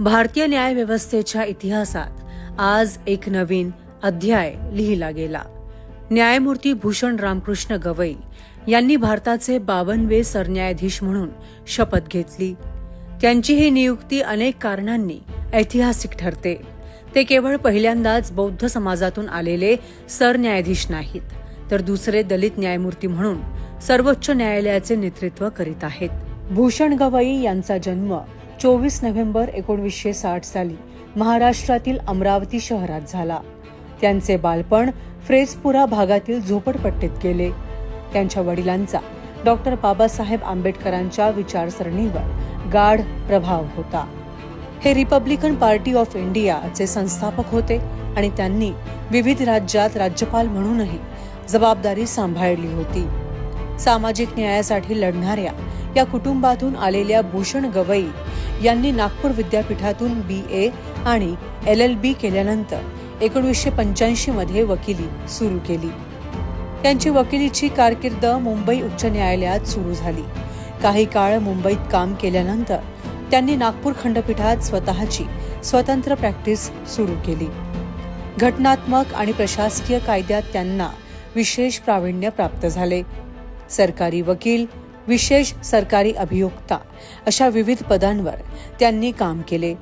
भारतीय न्यायव्यवस्थेच्या इतिहासात आज एक नवीन अध्याय लिहिला गेला. न्यायमूर्ती भूषण रामकृष्ण गवई यांनी भारताचे बावनवे सरन्यायाधीश म्हणून शपथ घेतली. त्यांची ही नियुक्ती अनेक कारणांनी ऐतिहासिक ठरते. ते केवळ पहिल्यांदाच बौद्ध समाजातून आलेले सरन्यायाधीश नाहीत तर दुसरे दलित न्यायमूर्ती म्हणून सर्वोच्च न्यायालयाचे नेतृत्व करीत आहेत. भूषण गवई यांचा जन्म चोवीस नोव्हेंबर एकोणीसशे साठ साली महाराष्ट्रातील अमरावती शहरात झाला. त्यांचे बालपण फ्रेजपुरा भागातील झोपडपट्टीत गेले. त्यांच्या वडिलांचा डॉक्टर बाबासाहेब आंबेडकरांच्या विचारसरणीवर गाढ प्रभाव होता. हे रिपब्लिकन पार्टी ऑफ इंडियाचे संस्थापक होते आणि त्यांनी विविध राज्यात राज्यपाल म्हणूनही जबाबदारी सांभाळली होती. सामाजिक न्यायासाठी लढणाऱ्या या कुटुंबातून आलेल्या भूषण गवई यांनी नागपूर विद्यापीठातून बी ए आणि एल एल बी केल्यानंतर एकोणीसशे पंच्याऐंशी मध्ये वकिली सुरू केली. त्यांची वकिलीची कारकीर्द मुंबई उच्च न्यायालयात सुरू झाली. काही काळ मुंबईत काम केल्यानंतर त्यांनी नागपूर खंडपीठात स्वतःची स्वतंत्र प्रॅक्टिस सुरू केली. घटनात्मक आणि प्रशासकीय कायद्यात त्यांना विशेष प्रावीण्य प्राप्त झाले. सरकारी वकील विशेष सरकारी अभियोक्ता अशा विविध पदांवर त्यांनी काम केले.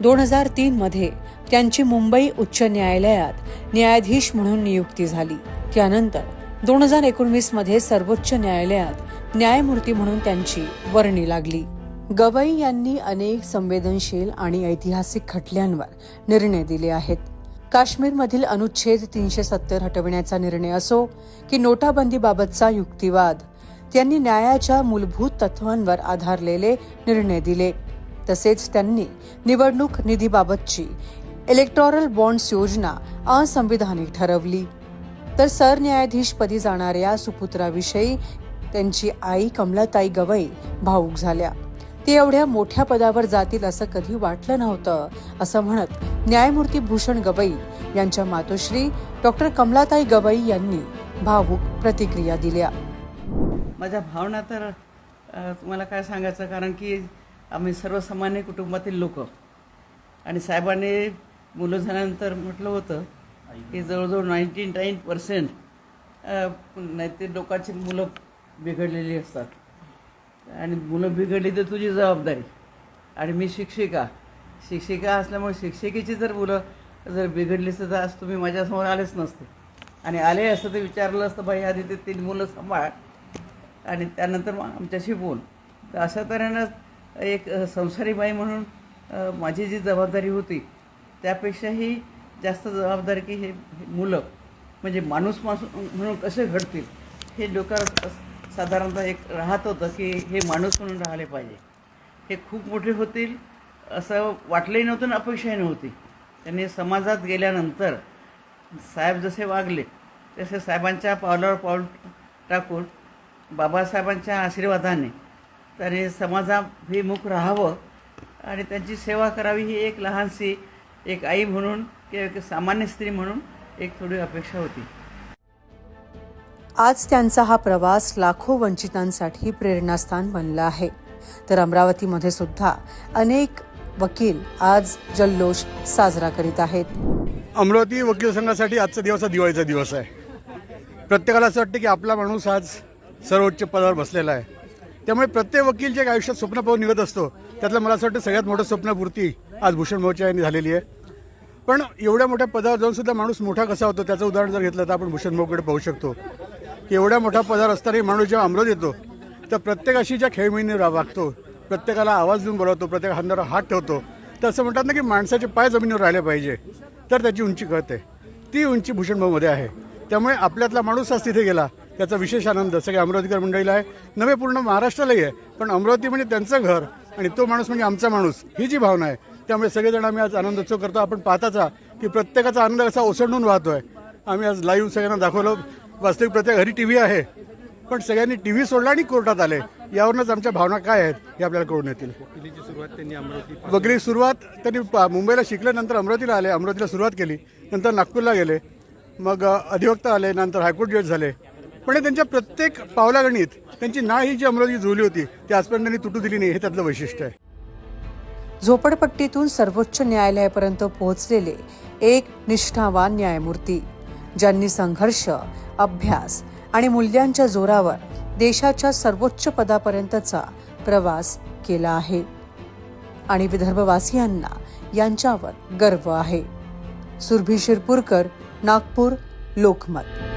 दोन हजार तीन मध्ये त्यांची मुंबई उच्च न्यायालयात न्यायाधीश म्हणून नियुक्ती झाली. त्यानंतर दोन हजार एकोणवीसमध्ये सर्वोच्च न्यायालयात न्यायमूर्ती म्हणून त्यांची वर्णी लागली. गवई यांनी अनेक संवेदनशील आणि ऐतिहासिक खटल्यांवर निर्णय दिले आहेत. काश्मीरमधील अनुच्छेद तीनशे सत्तर हटविण्याचा निर्णय असो की नोटाबंदीबाबतचा युक्तिवाद त्यांनी न्यायाच्या मूलभूत तत्वांवर आधारलेले निर्णय दिले. तसेच त्यांनी निवडणूक निधीबाबतची इलेक्टोरल बॉन्ड्स योजना असंविधानिक ठरवली. तर सरन्यायाधीशपदी जाणाऱ्या सुपुत्राविषयी त्यांची आई कमलाताई गवई भाऊक झाल्या. ते एवढ्या मोठ्या पदावर जातील असं कधी वाटलं नव्हतं असं म्हणत न्यायमूर्ती भूषण गवई यांच्या मातोश्री डॉक्टर कमलाताई गवई यांनी भावूक प्रतिक्रिया दिल्या. माझ्या भावना तर तुम्हाला काय सांगायचं? कारण की आम्ही सर्वसामान्य कुटुंबातील लोक. आणि साहेबांनी मुलं झाल्यानंतर म्हटलं होतं की जवळजवळ नाईन्टी नाईन पर्सेंट नाही लोकांची मुलं बिघडलेली असतात. आणि मुलं बिघडली तर तुझी जबाबदारी. आणि मी शिक्षिका. शिक्षिका असल्यामुळे शिक्षिकेची जर मुलं जर बिघडली असतं तर आज तुम्ही माझ्यासमोर आलेच नसते. आणि आले असतं ते विचारलं असतं बाई आधी ते तीन मुलं सांभाळ. आणि त्यानंतर मग आमच्याशी बोल. तर अशा तऱ्हेनं एक संसारी बाई म्हणून माझी जी जबाबदारी होती त्यापेक्षाही जास्त जबाबदारी की हे मुलं म्हणजे माणूस माणूस म्हणून कसे घडतील हे डोक्यावर साधारणतः एक राहत होतं की हे माणूस म्हणून राहिले पाहिजे. हे खूप मोठे होतील असं वाटलंही नव्हतं आणि अपेक्षाही नव्हती. त्यांनी समाजात गेल्यानंतर साहेब जसे वागले तसे साहेबांच्या पावलावर पाऊल टाकून बाबासाहेबांच्या आशीर्वादाने त्याने समाजाभिमुख राहावं आणि त्यांची सेवा करावी ही एक लहानशी एक आई म्हणून किंवा एक सामान्य स्त्री म्हणून एक थोडी अपेक्षा होती. आज त्यांचा हा प्रवास लाखो वंचितांसाठी प्रेरणास्थान बनला आहे. तर अमरावतीमध्ये सुद्धा अनेक वकील आज जल्लोष साजरा करीत आहेत. अमरावती वकील संघासाठी आजचा दिवस हा दिवाळीचा दिवस आहे. प्रत्येकाला असं वाटतं की आपला माणूस आज सर्वोच्च पदावर बसलेला आहे. त्यामुळे प्रत्येक वकील जे आयुष्यात स्वप्न पाहून निघत असतो. त्यातलं मला असं वाटतं सगळ्यात मोठं स्वप्नपूर्ती आज भूषण भाऊच्या यांनी झालेली आहे. पण एवढ्या मोठ्या पदावर जाऊन सुद्धा माणूस मोठा कसा होतो त्याचं उदाहरण जर घेतलं तर आपण भूषण भाऊकडे पाहू शकतो. की एवढ्या मोठा पदावर असतानाही माणूस जेव्हा अमरत येतो तर प्रत्येकाशी ज्या खेळमीने रा- वागतो प्रत्येकाला आवाज देऊन बोलावतो प्रत्येक हातावर हात ठेवतो तर असं म्हणतात ना की माणसाचे पाय जमिनीवर राहिले पाहिजे तर त्याची उंची कळते. ती उंची भूषणभाऊमध्ये आहे. त्यामुळे आपल्यातला माणूस आज तिथे गेला त्याचा विशेष आनंद सगळ्या अमरावतीकर मंडळीला आहे. नव्हे पूर्ण महाराष्ट्रालाही आहे. पण अमरावती म्हणजे त्यांचं घर आणि तो माणूस म्हणजे आमचा माणूस ही जी भावना आहे. त्यामुळे सगळेजण आम्ही आज आनंदोत्सव करतो. आपण पाहताचा की प्रत्येकाचा आनंद कसा ओसंडून वाहतोय. आम्ही आज लाईव्ह सगळ्यांना दाखवलं. वास्तविक प्रत्येक घरी टी व्ही आहे. पण सगळ्यांनी टी व्ही सोडला आणि कोर्टात आले. यावरूनच आमच्या भावना काय आहेत हे आपल्याला कळून येतील. वकिलीची सुरुवात त्यांनी अमरावती वगैरे सुरुवात त्यांनी पा- मुंबईला शिकल्यानंतर अमरावतीला आले. अमरावतीला सुरुवात केली. नंतर नागपूरला गेले. मग अधिवक्ता आले. नंतर हायकोर्ट जज झाले. पण त्यांच्या प्रत्येक पावलागणीत त्यांची नाळ ही जी अमरावती जुळली होती ती आजपर्यंत त्यांनी तुटू दिली नाही हे त्यातलं वैशिष्ट्य आहे. झोपडपट्टीतून सर्वोच्च न्यायालयापर्यंत पोहोचलेले एक निष्ठावान न्यायमूर्ती ज्यांनी संघर्ष अभ्यास आणि मूल्यांच्या जोरावर देशाच्या सर्वोच्च पदापर्यंतचा प्रवास केला आहे. आणि विदर्भवासियांना यांच्यावर गर्व आहे. सुरभी शिरपूरकर नागपूर लोकमत.